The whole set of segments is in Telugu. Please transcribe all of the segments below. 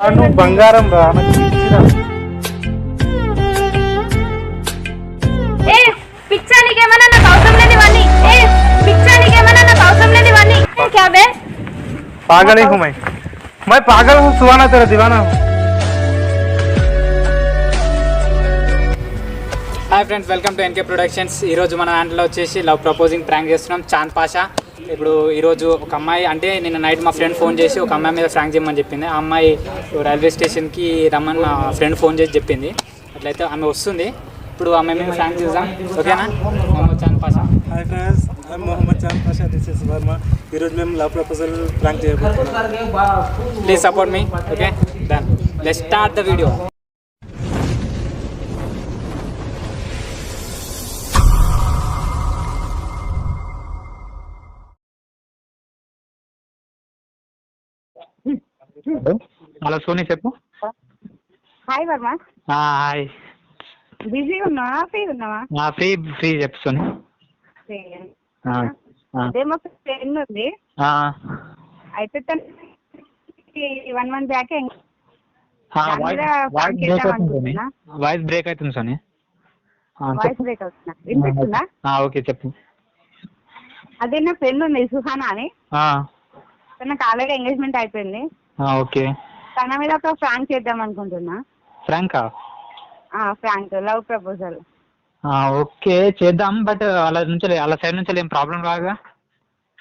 నువ్వు బంగారం రా నాకు పిచ్చిరా. ఏ పిచ్చా నీకేమన్నా నాకు అవసరం లేదు ఇవన్నీ ఏ పిచ్చా నీకేమన్నా నాకు అవసరం లేదు ఇవన్నీ ఏ, క్యా బే पागल ही हूँ मैं मैं पागल हूँ सुहाना तेरा दीवाना हूँ hi friends welcome to NK productions ఈరోజు మన దాంట్లో వచ్చేసి లవ్ ప్రపోజింగ్ ప్రాంక్ చేస్తున్నాం చాంద్ పాషా ఇప్పుడు ఈరోజు ఒక అమ్మాయి అంటే నిన్న నైట్ మా ఫ్రెండ్ ఫోన్ చేసి ఒక అమ్మాయి మీద ప్రాంక్ చేయమని చెప్పింది. ఆ అమ్మాయి రైల్వే స్టేషన్కి రమ్మని మా ఫ్రెండ్ ఫోన్ చేసి చెప్పింది. అట్లయితే ఆమె వస్తుంది. ఇప్పుడు ఆమె మీద ప్రాంక్ చేద్దాం. ఓకేనా? Mohammed Chand Pasha. Hi friends I'm Mohammed Chand Pasha this is Varma ఈరోజు మేము లవ్ ప్రపోజల్ ప్రాంక్ చేయబోతున్నాం. Please support me okay done let start the video hello. Soni చెప్పు. హాయ్ వర్మ. హాయ్. బిజీ ఉన్నావా? ఫ్రీ ఉన్నావా? ఫ్రీ ఫ్రీ చెప్పు సోనీ. అదేమో ఫ్రెండ్ ఉంది. అయితే తనకి one month back voice break అవుతుంది అవుతుంది సోనీ. వాయిస్ బ్రేక్ వినిపిస్తుందా? ఓకే. చెప్పు. అదే నా ఫ్రెండ్ ఉంది సుహానా అని. తనకు ఆల్రెడీ ఎంగేజ్మెంట్ అయిపోయింది. ఓకే. తన మీద ఒక ఫ్రాంక్ చేద్దాం అనుకుంటున్నా. ఫ్రాంకా? Prank love proposal. ఆ, ఓకే చేద్దాం బట్ అలా నుంచి అలా సైడ్ నుంచి ఏం ప్రాబ్లం రాగా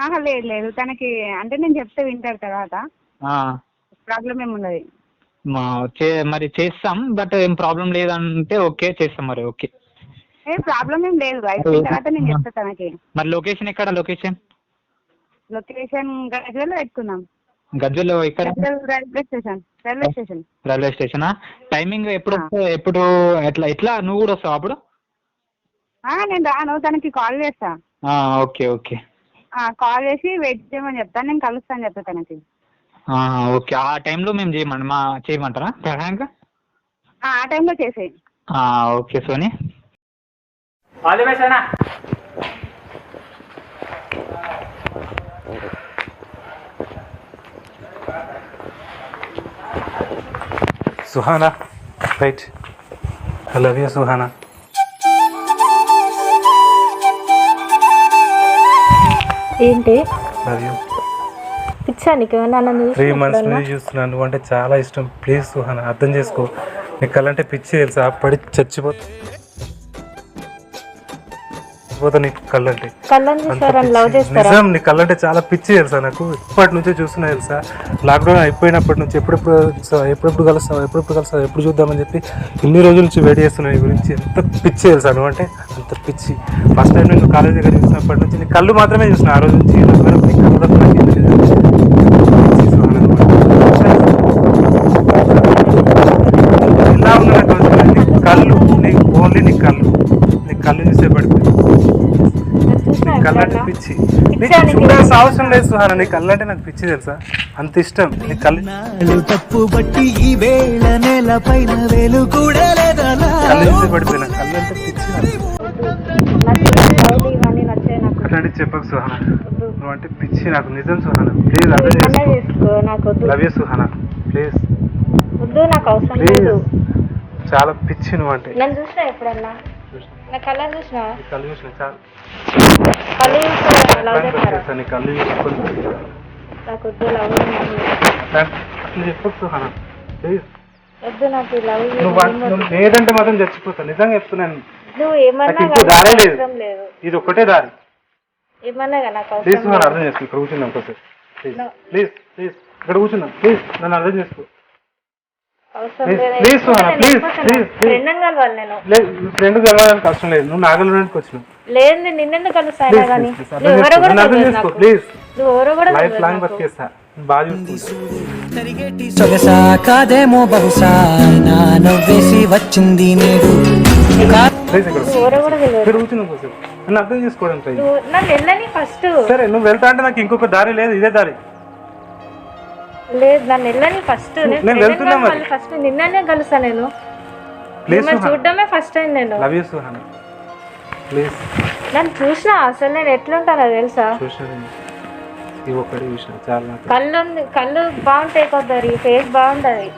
ఆహా లేదు లేదు. తనకి అంటే నేను చెప్తే వింటారు తర్వాత. ఆ, ప్రాబ్లం ఏమి ఉండదు. మా చే మరి చేస్తాం బట్ ఏం ప్రాబ్లం లేదంటే ఓకే చేస్తాం మరి ఓకే. ఏ ప్రాబ్లం ఏం లేదు. అయిపోయిన తర్వాత నేను చెప్తా తనకి. మరి లొకేషన్ ఎక్కడ లొకేషన్? లొకేషన్ గజ్వెల్ పెట్టుకుందాం. Gajwel railway station railway station. Railway స్టేషనా? Timing ఎప్పుడు? ఎప్పుడు ఎట్లా ఎట్లా? నువ్వు కూడా వస్తావు అప్పుడు? ఆ, నేను రాను తనకి కాల్ చేస్తా. ఆ, ఓకే ఓకే. ఆ, కాల్ చేసి వెయిట్ చేయమని చెప్తాను నేను కలుస్తాను చెప్తా తనకి. ఆ, ఓకే. ఆ టైంలో మేము చేయమంట మా చేయమంటారా? ప్రాంక్ ఆ, ఆ టైంలో చేసేయి ఆ, okay Soni. All the best అన్నా Suhana right I love you Suhana ఏంటి? లవ్ యూ పిచ్చా నీకేమన్నా నన్ను త్రీ మంత్స్ నుంచి చూస్తున్నాను నువ్వు అంటే చాలా ఇష్టం. ప్లీజ్ సుహానా అర్థం చేసుకో. నీకు కళ్ళంటే పిచ్చి తెలుసా? పడి చచ్చిపోతా పోతా నీకు కళ్ళంటే నిజం నీ కళ్ళంటే చాలా పిచ్చి తెలుసా నాకు? ఇప్పటి నుంచే చూస్తున్నా తెలుసా? లాక్డౌన్ అయిపోయినప్పటి నుంచి ఎప్పుడెప్పుడు ఎప్పుడెప్పుడు కలుస్తావు ఎప్పుడెప్పుడు కలుస్తావు ఎప్పుడు చూద్దామని చెప్పి ఇన్ని రోజుల నుంచి వెయిట్ చేస్తున్నా నీ గురించి. ఎంత పిచ్చి తెలుసా నువ్వు అంటే? అంత పిచ్చి. ఫస్ట్ టైం నేను కాలేజ్ దగ్గర చూసినప్పటి నుంచి నీ కళ్ళు మాత్రమే చూసిన ఆ రోజు నుంచి నీ. ఎలా. నీ కళ్ళు? నీ ఓన్లీ నీ కళ్ళు. నీ కళ్ళు చూసే పడిపోయి. నీ కళ్ళంటే పిచ్చి. నీకు చూడాల్సిన అవసరం లేదు సుహాన నీ కళ్ళంటే నాకు పిచ్చి తెలుసా? అంత ఇష్టం. నీ కళ్ళు తప్పు బట్టి ఈ వేళ నేల పైన వేలు కూడా లేదా కళ్ళు చూసే పడిపోయినా కళ్ళంటే పిచ్చి అట్లాంటి చెప్పకు సుహాన. నువ్వు అంటే పిచ్చి నాకు. నిజం సుహాన. ప్లీజ్ అర్థం చేసుకో. Love you Suhana. ప్లీజ్ వద్దు నాకు అవసరం లేదు. చాలా పిచ్చి నువ్వు అంటే. నన్ను చూసినా ఎప్పుడన్నా? నా కళ్ళని చూసినా నీ కళ్ళు చూసిన చాలా కళ్ళు చూసినా లవ్ చేస్తారా చేస్తాను నీ కళ్ళు చూసుకొని నాకు వద్దు లవ్ అట్లా చెప్పకు సుహాన ప్లీజ్ వద్దు నాకు లవ్ నువ్వు అన్- నువ్వు లేదంటే మాత్రం చచ్చిపోతాను నిజంగా చెప్తున్నాను నువ్వు నాకు ఏమన్నా ఇంకో కానీ దారే లేదు అవసరం లేదు. ఇది ఒక్కటే దారి. ఏమన్నా కానీ నాకు ప్లీజ్ అవసరం నన్ను లేదు. అర్థం చేసుకో. ఇక్కడ కూర్చుందాం కొంచెం ప్లీజ్ No. ప్లీజ్ ప్లీజ్ ఇక్కడ కూర్చుందాం. ప్లీజ్ నన్ను అర్థం చేసుకో. ఫ్రెండ్ నేను లేదు. కలవడానికి నువ్వు వచ్చినావు. లేదు నేను నిన్నెందుకు ప్లీజ్ కానీ లైఫ్ లాంగ్. బతికేస్తా బాగా సొగసా కాదేమో బహుశా నా నవ్వేసి వచ్చింది నేడు అర్థం చేసుకోవడం సరే నువ్వు వెళ్తా అంటే నాకు ఇంకొక దారి లేదు ఇదే దారి. లేదు నన్ను వెళ్ళని ఫస్ట్ నేను వెళ్తున్నా మరి. ఫస్ట్ నిన్ననే కలుస్తా నేను. మిమ్మల్ని చూడడమే ఫస్ట్ టైం నేను. Love you Suhana. ప్లీజ్ నన్ను చూసినా అసలు నేను ఎట్లుంటానో తెలుసా? ఈ ఒక్కడే చూసిన చాలా కళ్ళు కళ్ళు బాగుంటాయి కొద్దరి ఫేస్ బాగుంటది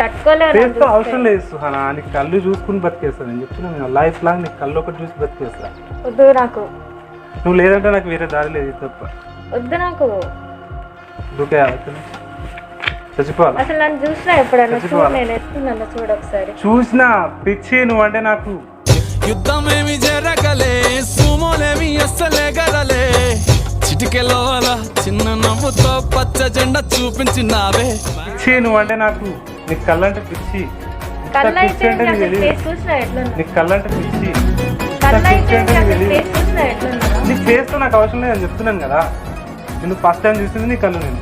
తట్టుకోలేరు ఫేస్తో అవసరం లేదు సుహానా. నీకు కళ్ళు చూసుకుని బతికేస్తా. నేను చెప్తున్నా నేను లైఫ్ లాంగ్ నీకు కళ్ళు ఒకటి చూసి బతికేస్తా. వద్దు నాకు. నువ్వు లేదంటే నాకు వేరే దారి లేదు తప్ప. వద్దు నాకు. దూకే చచ్చిపోవాలి? అసలు నన్ను చూసినా ఎప్పుడన్నా? చూడు? నేను ఎత్తున్నాను చూడు ఒకసారి. చూసినా పిచ్చి నువ్వు అంటే నాకు. యుద్ధమేమి జరగలే సుమోలేమి అస్సలే గదలే చిటికెలో అలా చిన్న నవ్వుతో పచ్చ జెండా చూపించినావే. పిచ్చి నువ్వు అంటే నాకు. నీకు కళ్ళంటే పిచ్చి. ఇంత కళ్ళు పిచ్చి అయితే అంటే నీకు తెలియదు. చూసినా కళ్ళంటే పిచ్చి. ఇంత కళ్ళు పిచ్చి అయితే అంటే నీకు తెలియదు. చూసినా నీ నాకు అవసరం లేదని చెప్తున్నాను కదా. నేను ఫస్ట్ టైం చూసింది నీ కళ్ళు నేను.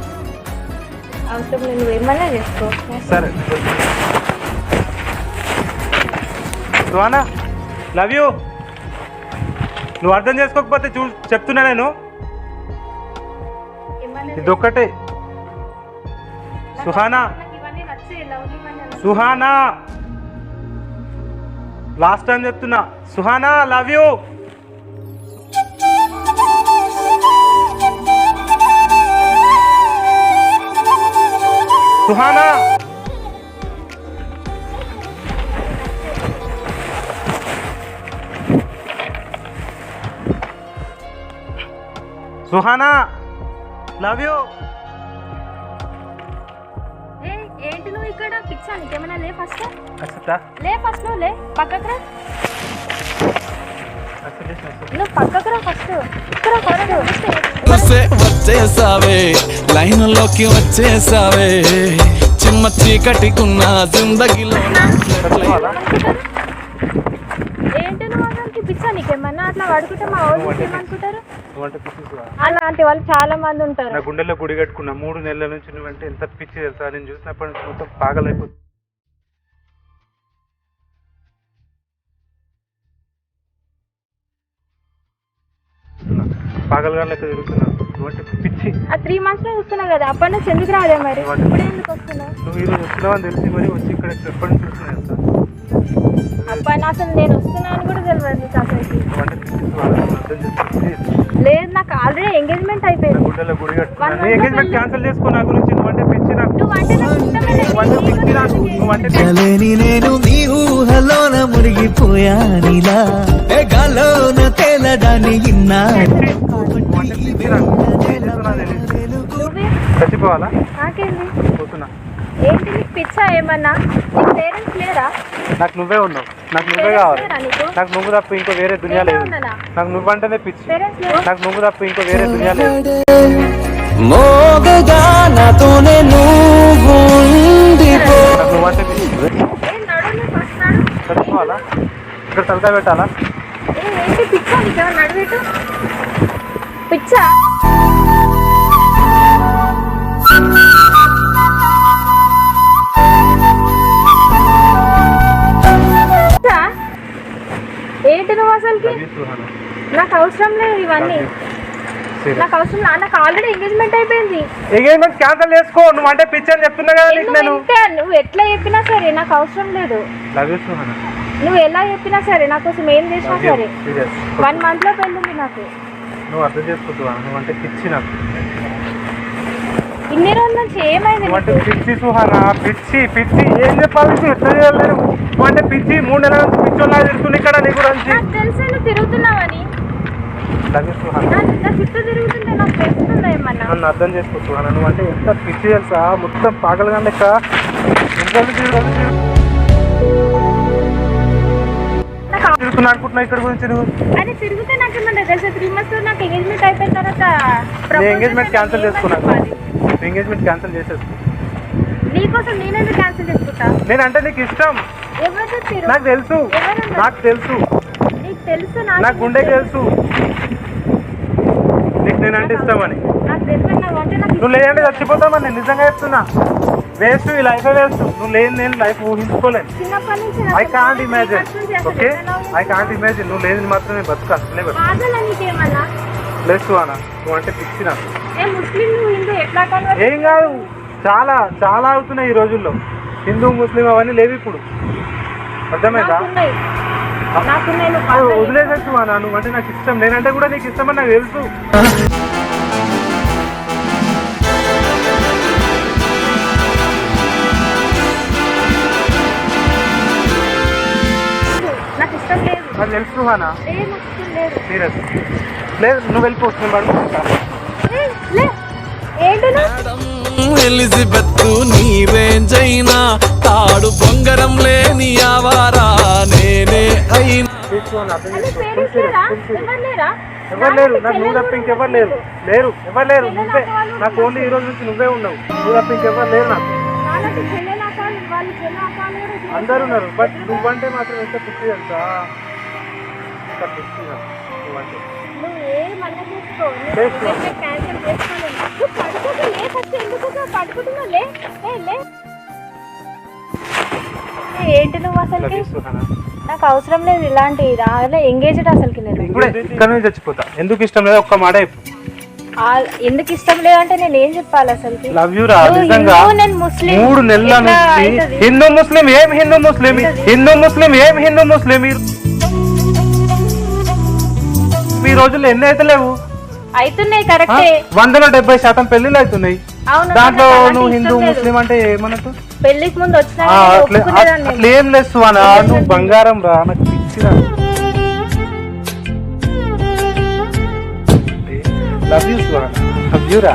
అవసరం లేదు, ఏమన్నా చేసుకో. సరే. Suhana love you. నువ్వు అర్థం చేసుకోకపోతే చూ చెప్తున్నా నేను. ఏమన్నా ఇదొక్కటే సుహానా. సుహానా. లాస్ట్ టైం చెప్తున్నా. Suhana love you. Suhana! Suhana! Love you! ఏ, ఏంటి నువ్వు ఇక్కడ? పిచ్చా నీకేమైనా లే ఫస్ట్? లే ఫస్ట్ నువ్వు లే పక్కకు రా. నువ్వు పక్కకు రా ఫస్ట్ ఇక్కడ ఫస్ట్ వస్తే వచ్చేసావే. లైన్లోకి వచ్చేసావే. చిమ్మ చీకటికున్న జిందగీలో. ఏంటి నువ్వు అసలు పిచ్చా నీకేమన్నా? అట్లా పడుకుంటే మా వాళ్ళు ఏమనుకుంటారు. అలాంటి వాళ్ళు చాలా మంది ఉంటారు. నా గుండెల్లో గుడి కట్టుకున్నా మూడు నెలల నుంచి నువ్వంటే ఎంత పిచ్చి తెలుసా? నేను చూసినప్పటి నుంచి మొత్తం పాగలైపోతుంది పాగలుగా లెక్క తిరుగుతున్నా నువ్వంటే పిచ్చి. ఆ త్రీ మంత్స్లో చూస్తున్నావు కదా అప్పటి నుంచి ఎందుకు రాదే మరి? ఇప్పుడు ఎందుకు వస్తున్నావు? నువ్వు ఈరోజు తెలిసి మరి వచ్చి ఇక్కడ ఎప్పటి నుంచి అప్పటి అసలు నేను వస్తున్నాను కూడా తెలియదు నీకు లేదు నాకు ఆల్రెడీ ఎంగేజ్మెంట్ నా అయిపోయింది ఎంగేజ్మెంట్. క్యాన్సిల్ చేసుకో నా గురించి. నువ్వంటే పిచ్చి నాకు. నేను నీ ఊహలోన మునిగిపోయానిలా ఏ గాలోన తేలడాన్ని పిచ్చి నువ్వే? చచ్చిపోవాలా? పోతున్నా. ఏంటి నీకు పిచ్చా ఏమన్నా? నీకు పేరెంట్స్ లేరా? నాకు నువ్వే ఉన్నావు. నాకు నువ్వే కావాలి. నీకు? నువ్వు తప్ప ఇంకో వేరే దునియా లేదు? నాకు నువ్వంటేనే పిచ్చి. పేరెంట్స్ లేరా? నాకు నువ్వు తప్ప ఇంకో వేరే దునియా లేదు. మోగగా నాతోనే నువ్వు ఉండిపో. నాకు నువ్వంటే పిచ్చి. నువ్వు చచ్చిపోవాలా? ఇక్కడ తలకాయ పెట్టాలా? ఏ ఏంటి పిచ్చా నీకేమన్నా నడివేటు పిచ్చా? ఏంటి నువ్వు అసలుకి. నాకు అవసరం లేదు ఇవన్నీ. నాకు అవసరం లేదు. నాకు ఆల్రెడీ ఎంగేజ్మెంట్ అయిపోయింది. ఎంగేజ్మెంట్ క్యాన్సిల్ చేసుకో. నువ్వు అంటే పిచ్చి అని చెప్తున్నా కదా నీకు నేను. నువ్వు ఎట్లా చెప్పినా సరే నాకు అవసరం లేదు. Love you Suhana. నువ్వు ఎలా చెప్పినా సరే నా కోసం ఏం చేసినా సరే. వన్ మంత్లో పెళ్ళింది నాకు. నువ్వు అర్థం చేసుకో సుహానా నువ్వు అంటే పిచ్చి నాకు. ఇన్ని రోజుల నుంచి ఏమైంది అంటే? పిచ్చి సుహానా పిచ్చి పిచ్చి. ఏం చెప్పాలి ఎట్లా నువ్వు అంటే పిచ్చి మూడు నెలల నుంచి పిచ్చోళ్ళ తిరుగుతున్నా ఇక్కడ నీ గురించి నాకు తెలిసే నువ్వు తిరుగుతున్నావని. నన్ను అర్థం చేసుకోవచ్చు అన్న నువ్వు అంటే ఎంత పిచ్చి తెలుసా? మొత్తం పాగలుగా లెక్క తిరుగుతున్నా అనుకుంటున్నా ఇక్కడ గురించి నువ్వు? అని తిరిగితే నాకు ఏమన్నా తెలుసా త్రీ మంత్స్ నాకు ఎంగేజ్మెంట్ అయిపోయిన తర్వాత నీ proposal ఎంగేజ్మెంట్ అంటే క్యాన్సిల్ చేసుకున్నాను? ఎంగేజ్మెంట్ క్యాన్సిల్ చేసేసుకో. నీకోసం నేనేది క్యాన్సిల్ చేసుకుంటా? నేనంటే నీకు ఇష్టం. ఎవరు చెప్పారు నాకు తెలుసు? నాకు తెలుసు. నీకు తెలుసు నాకు గుండెకి తెలుసు. నీకు నేనంటే ఇష్టం అని. నాకు తెలుసు అంటే నువ్వు లేదంటే చచ్చిపోతామని నేను నిజంగా చెప్తున్నా. వేస్ట్ ఈ లైఫ్ వేస్ట్. నువ్వు లేని నేను life ఊహించుకోలేను. I can't imagine okay? I can't imagine నువ్వు లేని మాత్రమే బతుకు అసలే బతుకు. అన్న నువ్వు అంటే పిచ్చి ఏ కాదు చాలా చాలా అవుతున్నాయి ఈ రోజుల్లో. హిందూ ముస్లిం అవన్నీ లేవు ఇప్పుడు. అర్థమైందా? వదిలేసచ్చు అన్న నువ్వు అంటే నాకు ఇష్టం. నేనంటే కూడా నీకు ఇష్టం అని నాకు తెలుసు. నాకు తెలుసు లేదు సీరియస్ లేదు నువ్వు వెళ్ళిపో నేను పడుకుంటా. ఎలిజబెత్ నీ రేంజ్ అయినా తాడు బొంగరం లేని ఆవారా నేనే అయినా. ఎవరు లేరా? ఎవరు లేరు. నాకు నువ్వు తప్ప ఇంకెవరు లేరు. లేరు ఎవరు లేరు. నువ్వే. నాకు ఓన్లీ ఈ రోజు నుంచి నువ్వే ఉండవు నువ్వు తప్ప ఇంకెవరు లేరు నాకు. అందరు ఉన్నారు. బట్ నువ్వంటే మాత్రం ఎంత పిచ్చి తెలుసా? ఎంత పిచ్చి నాకు నువ్వంటే నువ్వు ఏమన్నా చేసుకో చేసుకో. క్యాన్సిల్ చేసుకోలేదు. నువ్వు పడుకోక లే ఫస్ట్ ఎందుకు పడుకుంటున్నావు? లే ఏ, లే. ఏ, ఏంటి నువ్వు అసలుకి? సుహానా నాకు అవసరం లేదు ఇలాంటి రాలే ఎంగేజ్డ్ అసలుకి నేను. ఇప్పుడే ఇక్కడ నుంచి చచ్చిపోతా ఎందుకు ఇష్టం లేదు? ఒక్క మాట ఎందుకు ఇష్టం లేదంటే నేను ఏం చెప్పాలి అసలుకి? లవ్ యూ రా నువ్వు నిజంగా. హిందూ, నేను ముస్లిం. మూడు నెలల నుంచి? హిందూ ముస్లిం ఏం హిందూ ముస్లిం? హిందూ ముస్లిం ఏం హిందూ ముస్లిం? ఈ- రోజుల్లో ఎన్ని అయితే లేవు? అవుతున్నాయి? కరెక్టే. వందలో డెబ్బై శాతం పెళ్ళిళ్ళు అవుతున్నాయి. దాంట్లో నువ్వు హిందూ. ముస్లిం అంటే ఏమన్నట్టు? పెళ్ళికి ముందు వచ్చినా అట్లే ఏం లేదు నువ్వు బంగారం రా నాకు పిచ్చిరా లవ్ యూ లవ్ యూ రా.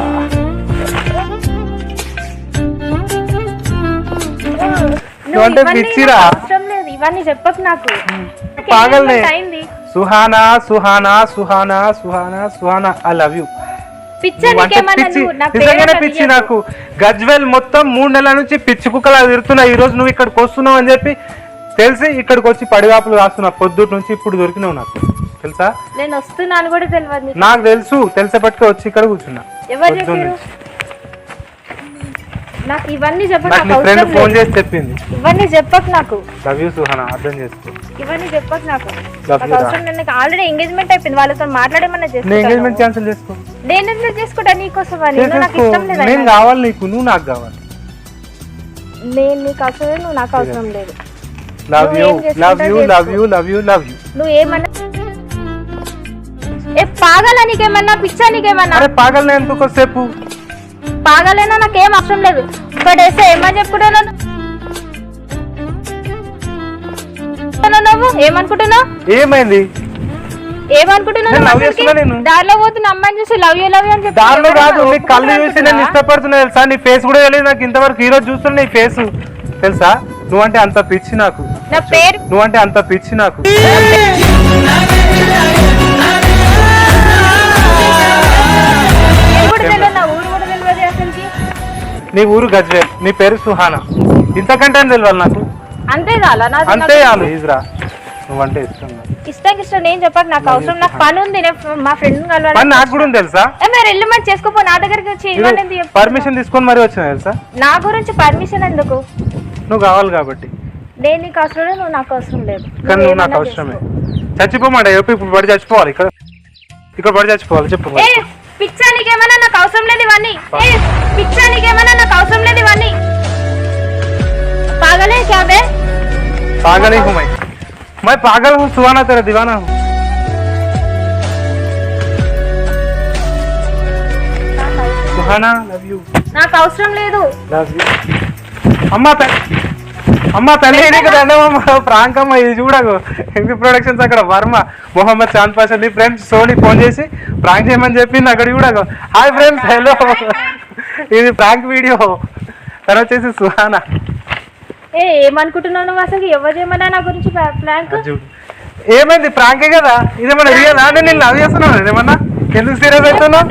నువ్వు అంటే ఇవన్నీ పిచ్చిరా? నాకు అవసరం లేదు. ఇవన్నీ చెప్పకు నాకు. నాకు పాగల్నే. Suhana Suhana Suhana Suhana Suhana I love you నిజంగానే పిచ్చి. నాకు. గజ్వెల్ మొత్తం మూడు నెలల నుంచి పిచ్చి కుక్కలా తిరుగుతున్నా. ఈ రోజు నువ్వు ఇక్కడికి వస్తున్నావు అని చెప్పి తెలిసి ఇక్కడికి వచ్చి పడిగాపులు రాస్తున్నా. పొద్దుటి నుంచి ఇప్పుడు దొరికినావు నాకు. తెలుసా? నేను వస్తున్నాను కూడా తెలియదు నీకు. నాకు తెలుసు. తెలిసేపట్టుకే వచ్చి ఇక్కడ కూర్చున్నా. నాకు ఇవన్నీ చెప్పకు నాకు అవసరం ఫోన్ చేసి చెప్పింది. ఇవన్నీ చెప్పకు నాకు. లవ్ యూ సుహానా అర్థం చేసుకో. ఇవన్నీ చెప్పకు నాకు. Love నాకు you. అవసరం లేదు. నాకు ఆల్రెడీ ఎంగేజ్మెంట్ అయిపోయింది. వాళ్ళతో మాట్లాడమన్నా నీ ఎంగేజ్మెంట్ చేసుకుంటాను క్యాన్సిల్ చేసుకో. నేను ఎందుకు చేసుకుంటా నీకోసం అని నువ్వు నాకు ఇష్టం లేదు నేను అయినా. కావాలి నీకు నువ్వు నాకు కావాలి. నేను నీకు అవసరం లేదు నువ్వు నాకు అవసరం లేదు. Love you love you love. You love you love you నువ్వు ఏమన్నా ఏ పాగల నీకేమన్నా పిచ్చా నీకేమన్నా? అరే పాగల్ నేను ఎందుకు సేపు పాగలేనా నాకేం అవసరం లేదు. ఇక్కడ వేస్తే ఏమని చెప్పుకుంటున్నావు నువ్వు? ఏమనుకుంటున్నావు? ఏమైంది? ఏమనుకుంటున్నావు నేను నువ్వు love చేస్తున్నా అసలుకి? నేను. దారిలో పోతున్న అమ్మాయిని చూసి లవ్ యూ లవ్ యూ అని చెప్పి దారిలో ఎవరన్నా కాదు నీ కళ్ళు చూసి నేను ఒప్పుకున్నావు ఇష్టపడుతున్నా తెలుసా? నీ ఫేస్ కూడా తెలియదు నాకు. ఇంతవరకు ఈ రోజు చూస్తున్నా నీ ఫేస్ తెలుసా? నువ్వంటే అంత పిచ్చి నాకు. నా పేరు? నువ్వంటే అంత పిచ్చి నాకు. నీ ఊరు గజ్వే నీ పేరు సుహానా. ఇంతకంటే తెలియాలి నాకు? అంతే చాలా నాకు అంతే చాలు. ఈజ్రా నువ్వంటే ఇష్టం. ఇష్టం ఇష్టం నేను చెప్పాక నాకు అవసరం నాకు పని ఉంది నేను మా ఫ్రెండ్ కలవాలి. నాకు కూడా ఉంది తెలుసా? మరి వెళ్ళి మరి చేసుకోపో నా దగ్గరికి వచ్చి? పర్మిషన్ తీసుకొని మరీ వచ్చిన తెలుసా? నా గురించి పర్మిషన్ ఎందుకు? నువ్వు కావాలి కాబట్టి. నేను నీకు అవసరం లేదు నువ్వు నాకు అవసరం లేదు. కానీ నువ్వు నాకు అవసరమే. చచ్చిపోమాట ఇప్పుడు పడి చచ్చిపోవాలి? ఇక్కడ ఇక్కడ పడి చచ్చిపోవాలి చెప్పు పిచ్చా నీకేమన్నా నాకు అవసరం లేదు ఇవన్నీ. పిచ్చా నీకేమన్నా పాగలే క్యాబే पागल ही हूँ मैं मैं पागल हूँ सुहाना तेरा दीवाना हूँ सुहाना लव यू నాకు అవసరం లేదు లవ్ యూ అమ్మ తల్లి అమ్మ తల్లి నీకు దండమ్మ ప్రాంక్ అమ్మ ఇది చూడకు ఎంపీ ప్రొడక్షన్స్ అక్కడ వర్మ మొహమ్మద్ చాంద్ పాషా నీ ఫ్రెండ్స్ సోనీ ఫోన్ చేసి ప్రాంక్ చేయమని చెప్పింది అక్కడ చూడకు హాయ్ ఫ్రెండ్స్ హలో ఇది ప్రాంక్ వీడియో తను వచ్చేసి సుహానా ఏ ఏమనుకుంటున్నావు నువ్వు అసలు? ఎవరు చేయమన్నా నా గురించి అది చూడు. ఏమైంది? ప్రాంకే కదా? ఇదేమన్నా రియల్ అంటే నేను లవ్ చేస్తున్నాను. ఏమన్నా ఎందుకు సీరియస్ అవుతున్నావు?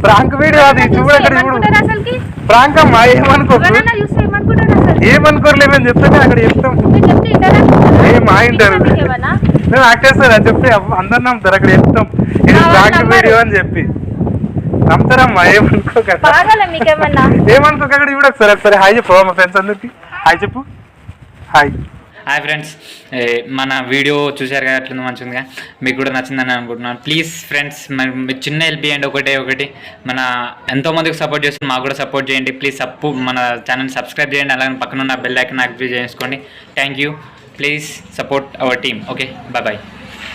ప్రాంక్ వీడియో అది చూడు. అక్కడ చూడు ప్రాంక్ అమ్మా ఏమనుకోకు ఎవరన్నా చూస్తే ఏమనుకుంటారు అసలు? ఏమనుకోలేమని చెప్తే. నేను అక్కడ చెప్తాం? ఏ మా ఇంటారు మీకు ఏమన్నా? నేను యాక్ట్ చేస్తాను అది చెప్తే అవ్వ- అందరు నమ్ముతారు అక్కడ చెప్తాం. ఇది ప్రాంక్. వీడియో అని చెప్పి. నమ్ముతారమ్మా ఏమనుకోక ఏమనుకోక అక్కడ చూడ ఒకసారి ఒకసారి. హాయ్ చెప్పు మా ఫ్రెండ్స్ అందరికి. హాయ్ చెప్పు. హాయ్ హాయ్ ఫ్రెండ్స్ మన వీడియో చూశారు కదా అట్లా మంచిగా ఉందిగా మీకు కూడా నచ్చిందని అనుకుంటున్నాను. ప్లీజ్ ఫ్రెండ్స్ మరి మీ చిన్న హెల్ప్ చేయండి ఒకటే ఒకటి. మన ఎంతోమందికి సపోర్ట్ చేస్తుంది మాకు కూడా సపోర్ట్ చేయండి. ప్లీజ్ సప్పు మన ఛానల్ సబ్స్క్రైబ్ చేయండి. అలాగే పక్కన ఉన్న బెల్ ఐకన్ యాక్టివేట్ చేసుకోండి. Thank you please support our team okay bye bye